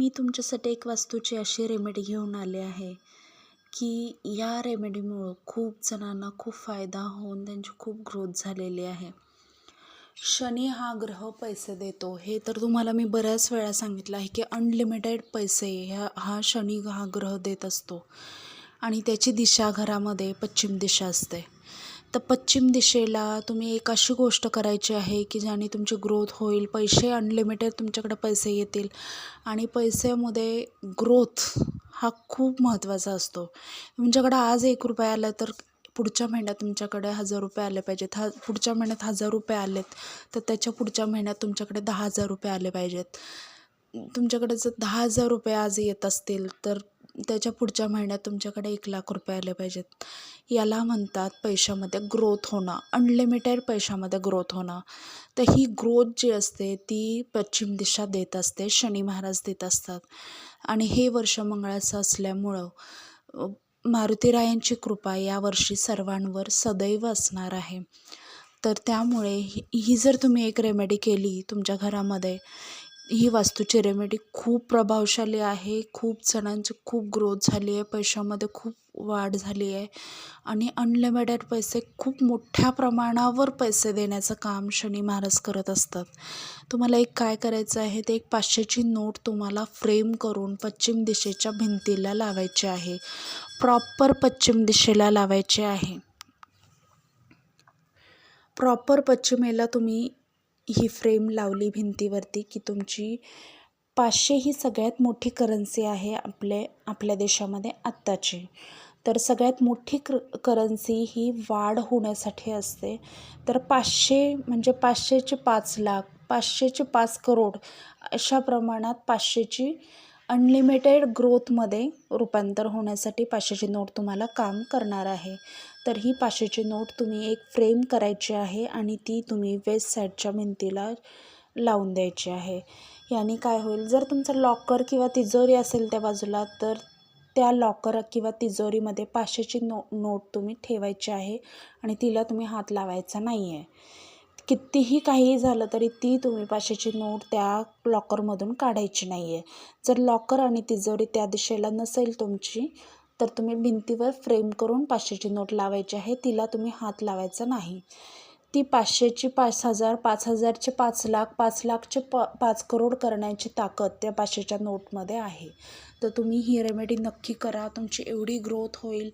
मी तुमच्यासाठी एक वास्तूची अशी रेमेडी घेऊन आले आहे की या रेमेडीमुळं खूप जणांना खूप फायदा होऊन त्यांची खूप ग्रोथ झालेली आहे. शनी हा ग्रह पैसे देतो. हे तर तुम्हाला मी बऱ्याच वेळा सांगितलं आहे की अनलिमिटेड पैसे ह्या हा शनी हा ग्रह देत असतो. आणि त्याची दिशा घरामध्ये पश्चिम दिशा असते. तर पश्चिम दिशेला तुम्ही एक अशी गोष्ट करायची आहे की ज्याने तुमची ग्रोथ होईल पैसे अनलिमिटेड तुमच्याकडे पैसे येतील आणि पैशामध्ये ग्रोथ हा खूप महत्त्वाचा असतो. तुमच्याकडं आज एक रुपया आला तर पुढच्या महिन्यात तुमच्याकडे हजार रुपये आले पाहिजेत. हा पुढच्या महिन्यात हजार रुपये आलेत तर त्याच्या पुढच्या महिन्यात तुमच्याकडे दहा हजार रुपये आले पाहिजेत. तुमच्याकडे जर दहा हजार रुपये आज येत असतील तर त्याच्या पुढच्या महिन्यात तुमच्याकडे एक लाख रुपये आले पाहिजेत. याला म्हणतात पैशामध्ये ग्रोथ होणं. अनलिमिटेड पैशामध्ये ग्रोथ होणं. तर ही ग्रोथ जी असते ती पश्चिम दिशा देत असते शनी महाराज देत असतात. आणि हे वर्ष मंगळाचं असल्यामुळं मारुतीरायांची कृपा यावर्षी सर्वांवर सदैव असणार आहे. तर त्यामुळे ही ही जर तुम्ही एक रेमेडी केली तुमच्या घरामध्ये ही वास्तूची रेमेडी खूप प्रभावशाली आहे. खूप जणांची खूप ग्रोथ झाली आहे. पैशामध्ये खूप वाढ झाली आहे. आणि अनलिमिटेड पैसे खूप मोठ्या प्रमाणावर पैसे देण्याचं काम शनी महाराज करत असतात. तुम्हाला एक काय करायचं आहे? ते एक पाचशेची नोट तुम्हाला फ्रेम करून पश्चिम दिशेच्या भिंतीला लावायची आहे. प्रॉपर पश्चिम दिशेला लावायचे आहे. प्रॉपर पश्चिमेला तुम्ही ही फ्रेम लावली भिंतीवरती की तुमची पाचशे ही सगळ्यात मोठी करन्सी आहे आपले आपल्या देशामध्ये आत्ताची. तर सगळ्यात मोठी क्र करन्सी ही वाढ होण्यासाठी असते. तर पाचशे म्हणजे पाचशेचे पाच लाख पाचशेचे पाच करोड अशा प्रमाणात पाचशेची अनलिमिटेड ग्रोथमध्ये रूपांतर होण्यासाठी पाचशेची नोट तुम्हाला काम करणार आहे. तर ही पाचशेची नोट तुम्ही एक फ्रेम करायची आहे आणि ती तुम्ही वेस्ट साईडच्या भिंतीला लावून द्यायची आहे. याने काय होईल जर तुमचं लॉकर किंवा तिजोरी असेल त्या बाजूला तर त्या लॉकर किंवा तिजोरीमध्ये पाचशेची नो नोट तुम्ही ठेवायची आहे आणि तिला तुम्ही हात लावायचा नाही आहे कितीही काहीही झालं तरी ती तुम्ही पाचशेची नोट त्या लॉकरमधून काढायची नाही आहे जर लॉकर आणि तिजोरी त्या दिशेला नसेल तुमची तर तुम्ही भिंतीवर फ्रेम करून पाचशेची नोट लावायची आहे. तिला तुम्ही हात लावायचा नाही. ती पाचशेची पाच हजार पाच हजारचे पाच लाख पाच लाखचे प पाच करोड करण्याची ताकद त्या पाचशेच्या नोटमध्ये आहे. तर तुम्ही ही रेमेडी नक्की करा. तुमची एवढी ग्रोथ होईल.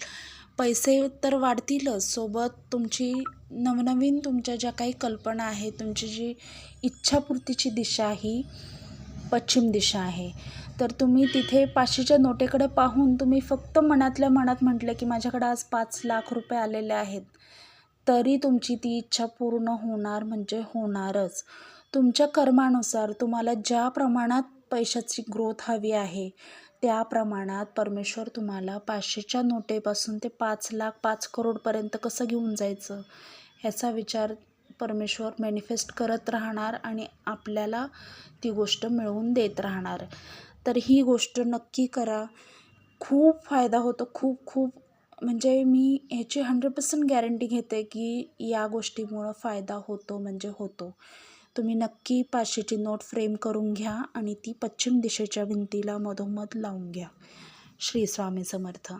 पैसे तर वाढतीलच. सोबत तुमची नवनवीन तुमच्या ज्या काही कल्पना आहेत तुमची जी इच्छापूर्तीची दिशा ही पश्चिम दिशा आहे. तर तुम्ही तिथे पाचशेच्या नोटेकडे पाहून तुम्ही फक्त मनातल्या मनात म्हटलं की माझ्याकडे आज पाच लाख रुपये आलेले आहेत. तरी तुमची ती इच्छा पूर्ण होणार म्हणजे होणारच. तुमच्या कर्मानुसार तुम्हाला ज्या प्रमाणात पैशाची ग्रोथ हवी आहे त्या प्रमाणात परमेश्वर तुम्हाला पाचशेच्या नोटेपासून ते पाच लाख पाच करोडपर्यंत कसं घेऊन जायचं ह्याचा विचार परमेश्वर मॅनिफेस्ट करत राहणार आणि आपल्याला ती गोष्ट मिळवून देत राहणार. तर ही गोष्ट नक्की करा. खूप फायदा होतो. खूप खूप. म्हणजे मी ह्याची हंड्रेड पर्सेंट गॅरंटी घेते की या गोष्टीमुळं फायदा होतो म्हणजे होतो. तुम्ही नक्की पाचशेची नोट फ्रेम करून घ्या आणि ती पश्चिम दिशेच्या भिंतीला मधोमध लावून घ्या. श्री स्वामी समर्थ.